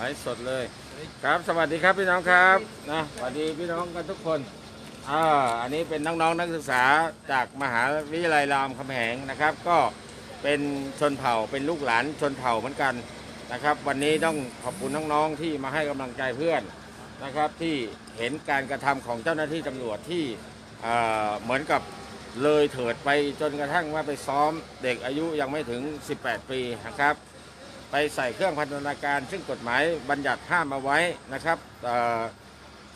ลฟ์สดเลย ครับสวัสดีครับพี่น้องครับนะสวัสดีพี่น้องกันทุกคนอ่าอันนี้เป็นน้องๆนักศึกษาจากมหาวิทยาลัยรามคำแหงนะครับ ก็เป็นชนเผ่าเป็นลูกหลานชนเผ่าเหมือนกันนะครับ วันนี้ต้องขอบคุณน้องๆที่มาให้กำลังใจเพื่อนนะครับ ที่เห็นการกระทำของเจ้าหน้าที่ตำรวจที่อ่าเหมือนกับเลยเถิดไปจนกระทั่งว่าไปซ้อมเด็กอายุยังไม่ถึง 18 ปีนะครับ ไปใส่เครื่องพันธนาการ ซึ่งกฎหมายบัญญัติห้ามเอาไว้นะครับ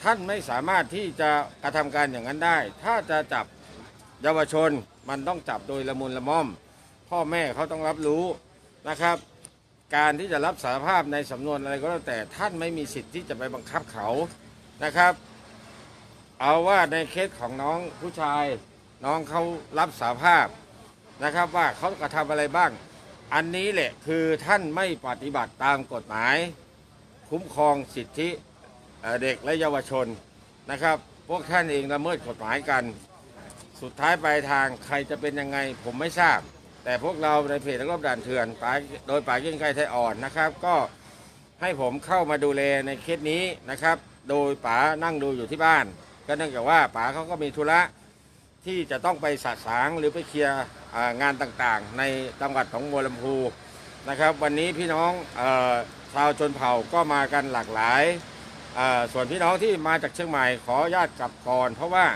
ท่านไม่สามารถที่จะกระทำการอย่างนั้นได้ ถ้าจะจับเยาวชนมันต้องจับโดยละมุนละม่อม พ่อแม่เขาต้องรับรู้นะครับ การที่จะรับสารภาพในสำนวนอะไรก็แล้วแต่ท่านไม่มีสิทธิ์ที่จะไปบังคับเขานะครับ เอาว่าในเคสของน้องผู้ชายน้องเขารับสารภาพนะครับว่าเขากระทำอะไรบ้าง อันนี้แหละคือท่านไม่ปฏิบัติตามกฎหมาย คุ้มครองสิทธิเด็กและเยาวชนนะครับ พวกท่านเองละเมิดกฎหมายกัน สุดท้ายปลายทางใครจะเป็นยังไงผมไม่ทราบ แต่พวกเราในเพจนักรบด่านเถื่อนปาโดยป่าเกี้ยงไกรไทยอ่อนนะครับ ก็ให้ผมเข้ามาดูแลในเคสนี้นะครับ โดยป๋านั่งดูอยู่ที่บ้าน ก็เนื่องจากว่าป๋าเขาก็มีธุระ ที่จะต้องไปสะสางหรือไปเคลียร์งานต่างๆ ในจังหวัดของบัวลำพูนะครับ วันนี้พี่น้องออชาวชนเผ่าก็มากันหลากหลาย ส่วนพี่น้องที่มาจากเชียงใหม่ขออนุญาตกลับก่อน เพราะว่า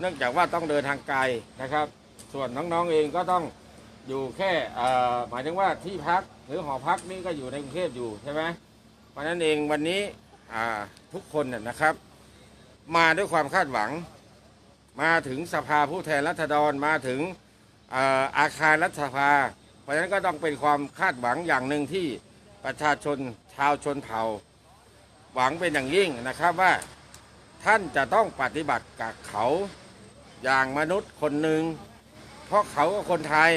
เนื่องจากว่าต้องเดินทางไกลนะครับ ส่วนน้องๆเองก็ต้องอยู่แค่หมายถึงว่าที่พักหรือหอพักนี่ก็อยู่ในกรุงเทพอยู่ใช่ไหมเพราะนั้นเองวันนี้ทุกคนนะครับ มาด้วยความคาดหวัง มาถึงสภาผู้แทนรัษฎรมาถึงเอ่ออาคารรัฐสภา เพราะฉะนั้นก็ต้องเป็นความคาดหวังอย่างหนึ่งที่ประชาชนชาวชนเผ่า หวังเป็นอย่างยิ่งนะครับว่าท่านจะต้องปฏิบัติกับเขาอย่างมนุษย์คนหนึ่งเพราะเขาก็คนไทย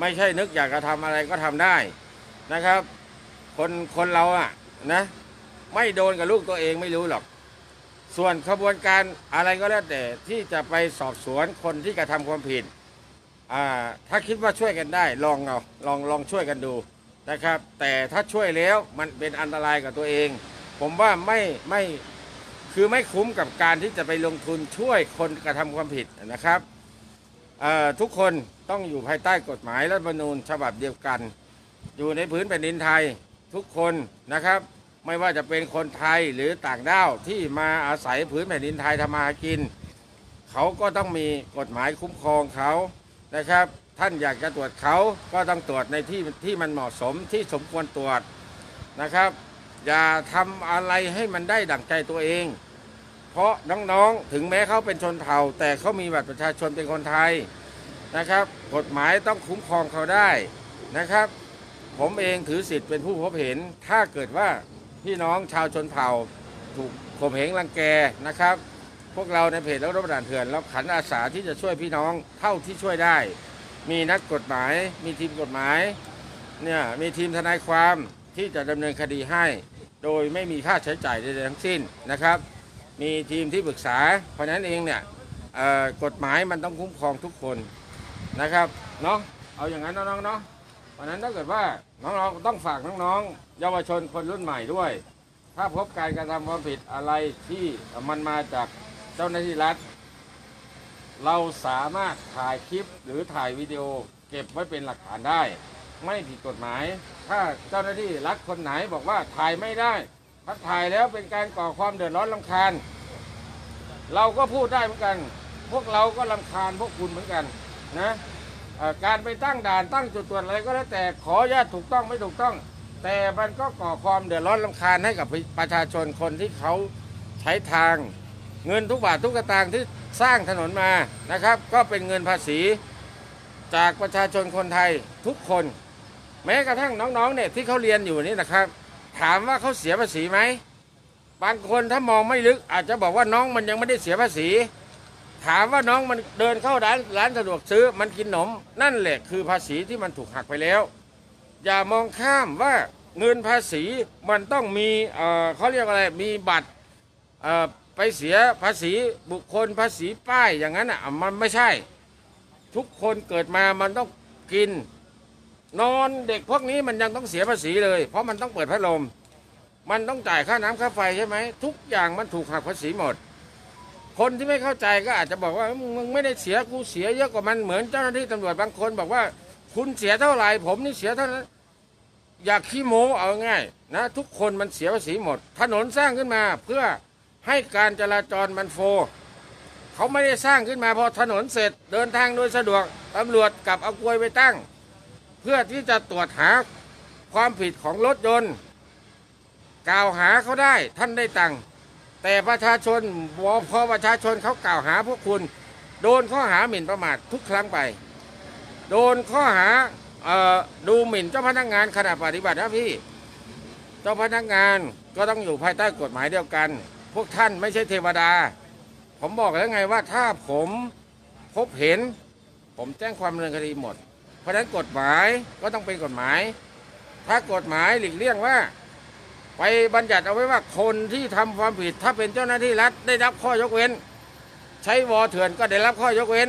ไม่ใช่นึกอยากจะทำอะไรก็ทำได้นะครับ คนคนเราอะนะไม่โดนกับลูกตัวเองไม่รู้หรอก ส่วนขบวนการอะไรก็แล้วแต่ที่จะไปสอบสวนคนที่กระทำความผิดอ่าถ้าคิดว่าช่วยกันได้ลองเอาลองลองช่วยกันดูนะครับ แต่ถ้าช่วยแล้วมันเป็นอันตรายกับตัวเอง ผมว่าไม่ไม่คือไม่คุ้มกับการที่จะไปลงทุนช่วยคนกระทำความผิดนะครับทุกคนต้องอยู่ภายใต้กฎหมายรัฐธรรมนูญฉบับเดียวกัน อยู่ในพื้นแผ่นดินไทยทุกคนนะครับ ไม่ว่าจะเป็นคนไทยหรือต่างด้าวที่มาอาศัยพื้นแผ่นดินไทยทำมาหากิน เขาก็ต้องมีกฎหมายคุ้มครองเขานะครับ ท่านอยากจะตรวจเขาก็ต้องตรวจในที่ที่มันเหมาะสมที่สมควรตรวจนะครับ อย่าทำอะไรให้มันได้ดั่งใจตัวเอง เพราะน้องๆถึงแม้เขาเป็นชนเผ่า แต่เขามีบัตรประชาชนเป็นคนไทยนะครับ กฎหมายต้องคุ้มครองเขาได้นะครับ ผมเองถือสิทธิ์เป็นผู้พบเห็นถ้าเกิดว่า พี่น้องชาวชนเผ่า ถูกข่มเหงรังแกนะครับ พวกเราในเพจแล้วรบด่านเถื่อนเราขันอาสาที่จะช่วยพี่น้องเท่าที่ช่วยได้ มีนักกฎหมาย มีทีมกฎหมายเนี่ยมีทีมทนายความที่จะดำเนินคดีให้ โดยไม่มีค่าใช้จ่ายใดๆทั้งสิ้นนะครับ มีทีมที่ปรึกษา เพราะฉะนั้นเองเนี่ยกฎหมายมันต้องคุ้มครองทุกคนนะครับเนาะเอาอย่างนั้นเนาะน้องๆเนาะ เพราะฉะนั้นถ้าเกิดว่าน้องๆต้องฝากน้องๆ เยาวชนคนรุ่นใหม่ด้วย ถ้าพบการกระทำความผิดอะไรที่มันมาจากเจ้าหน้าที่รัฐ เราสามารถถ่ายคลิปหรือถ่ายวิดีโอเก็บไว้เป็นหลักฐานได้ ไม่ผิดกฎหมาย ถ้าเจ้าหน้าที่รัฐคนไหนบอกว่าถ่ายไม่ได้ถ้าถ่ายแล้วเป็นการก่อความเดือดร้อนลำคาญ เราก็พูดได้เหมือนกัน พวกเราก็ลำคาญพวกคุณเหมือนกันนะ การไปตั้งด่านตั้งจุดตรวจอะไรก็แล้วแต่ขออนุญาตถูกต้องไม่ถูกต้อง แต่มันก็ก่อความเดือดร้อนลำคาญให้กับประชาชนคนที่เขาใช้ทาง เงินทุกบาททุกสตางที่สร้างถนนมานะครับ ก็เป็นเงินภาษีจากประชาชนคนไทยทุกคน แม้กระทั่งน้องๆเนี่ยที่เขาเรียนอยู่นี่นะครับ ถามว่าเขาเสียภาษีไหมบางคนถ้ามองไม่ลึกอาจจะบอกว่าน้องมันยังไม่ได้เสียภาษี ถามว่าน้องมันเดินเข้าร้านร้านสะดวกซื้อมันกินขนม นั่นแหละคือภาษีที่มันถูกหักไปแล้ว อย่ามองข้ามว่าเงินภาษีมันต้องมีเอ่อเขาเรียกอะไรมีบัตรเอ่อไปเสียภาษีบุคคลภาษีป้ายอย่างนั้นอะมันไม่ใช่ ทุกคนเกิดมามันต้องกิน นอนเด็กพวกนี้มันยังต้องเสียภาษีเลย เพราะมันต้องเปิดพัดลม มันต้องจ่ายค่าน้ำค่าไฟใช่ไหมทุกอย่างมันถูกหักภาษีหมด คนที่ไม่เข้าใจก็อาจจะบอกว่ามึงไม่ได้เสียกูเสียเยอะกว่ามันเหมือนเจ้าหน้าที่ตำรวจบางคนบอกว่า คุณเสียเท่าไหร่ผมนี่เสียเท่านั้นอยากขี้โม้เอาง่ายนะทุกคนมันเสียภาษีหมด ถนนสร้างขึ้นมาเพื่อให้การจราจรมันโฟล์เขาไม่ได้สร้างขึ้นมาพอถนนเสร็จเดินทางโดยสะดวกตำรวจกลับเอากลวยไปตั้ง เพื่อที่จะตรวจหาความผิดของรถยนต์ กล่าวหาเขาได้ท่านได้ตังค์ แต่ประชาชนพอประชาชนเขากล่าวหาพวกคุณ โดนข้อหาหมิ่นประมาททุกครั้งไป โดนข้อหาออดูหมิ่นเจ้าพนักงานขณะปฏิบัติหน้าที่ เจ้าพนักงานก็ต้องอยู่ภายใต้กฎหมายเดียวกัน พวกท่านไม่ใช่เทวดา ผมบอกแล้วไงว่าถ้าผมพบเห็น ผมแจ้งความดำเนินคดีหมด เพราะฉะนั้นกฎหมายก็ต้องเป็นกฎหมาย ถ้ากฎหมายหลีกเลี่ยงว่า ไปบัญญัติเอาไว้ว่าคนที่ทำความผิดถ้าเป็นเจ้าหน้าที่รัฐได้รับข้อยกเว้น ใช้วอเถื่อนก็ได้รับข้อยกเว้น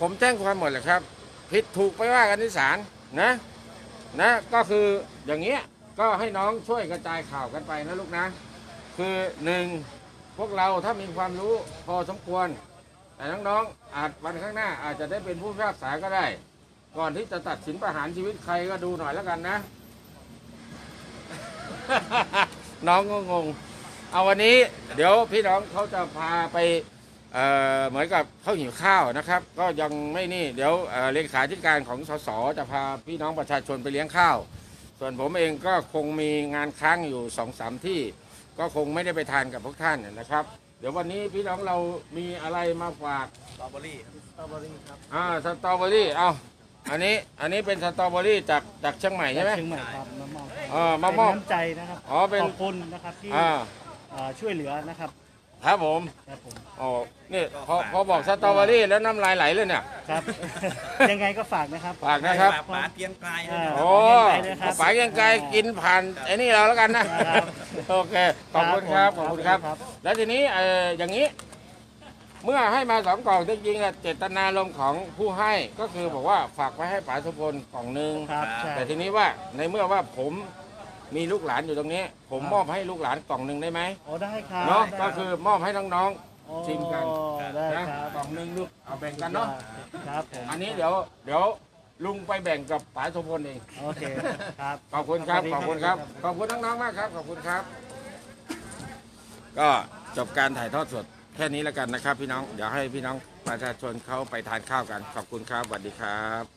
ผมแจ้งความหมดเลยครับ ผิดถูกไปว่ากันที่ศาลนะนะก็คืออย่างเงี้ยก็ให้น้องช่วยกระจายข่าวกันไปนะลูกนะ คือหนึ่งพวกเราถ้ามีความรู้พอสมควร แต่น้องๆอาจวันข้างหน้าอาจจะได้เป็นผู้พิพากษาก็ได้ ก่อนที่จะตัดสินประหารชีวิตใครก็ดูหน่อยแล้วกันนะ น้องก็งง เอาวันนี้เดี๋ยวพี่น้องเขาจะพาไปเอ่อเหมือนกับเขาหิวข้าวนะครับ ก็ยังไม่นี่เดี๋ยวเอ่อเลขาธิการของสสจะพาพี่น้องประชาชนไปเลี้ยงข้าว ส่วนผมเองก็คงมีงานค้างอยู่สองสามที่ ก็คงไม่ได้ไปทานกับพวกท่านนะครับ เดี๋ยววันนี้พี่น้องเรามีอะไรมาฝาก สตรอเบอรี่สตรอเบอรี่ครับอ่าสตรอเบอรี่เอาอันนี้อันนี้เป็นสตรอเบอรี่จากจากเชียงใหม่ใช่ไหมเชียงใหม่ครับมามอบ เออมามอบเป็นน้ำใจนะครับอ๋อเป็น ขอบคุณนะครับที่อ่าเอ่อช่วยเหลือนะครับครับผมครับผมอ๋อนี่พอพอบอกสตรอเบอรี่แล้วน้ำลายไหลเลยเนี่ย ครับ ยังไงก็ฝากนะครับ ฝากนะครับป๋าเกรียงไกรอ่าโอ้ขอบคุณครับฝากยังไกลกินผ่านไอ้นี่เราแล้วกันนะครับ โอเคขอบคุณครับขครัอบบคุณครับครับ แล้วทีนี้เอออย่างนี้ เมื่อให้มาสองกล่องจริงๆอะเจตนารมณ์ของผู้ให้ก็คือบอกว่าฝากไว้ให้ป๋าสุพลกล่องหนึ่งครับใช่ แต่ทีนี้ว่าในเมื่อว่าผมมีลูกหลานอยู่ตรงนี้ ผมครับ มอบให้ลูกหลานกล่องหนึ่งได้ไหมโอ้ได้ครับเนาะได้ก็คือมอบให้น้อง โอ้ชิมกัน ได้ๆนะครับ กล่องหนึ่งลูกเอาแบ่งกันเนาะครับผมอันนี้เดี๋ยวเดี๋ยวลุงไปแบ่งกับป๋าสุพลเอง โอเคครับ ขอบคุณครับสขวัอบสดีคุณครับ ขอบคุณน้องๆมากครับ ขอบคุณครับ ก็จบการถ่ายทอดสด แค่นี้แล้วกันนะครับพี่น้อง เดี๋ยวให้พี่น้องประชาชนเขาไปทานข้าวกัน ขอบคุณครับสวัสดีครับ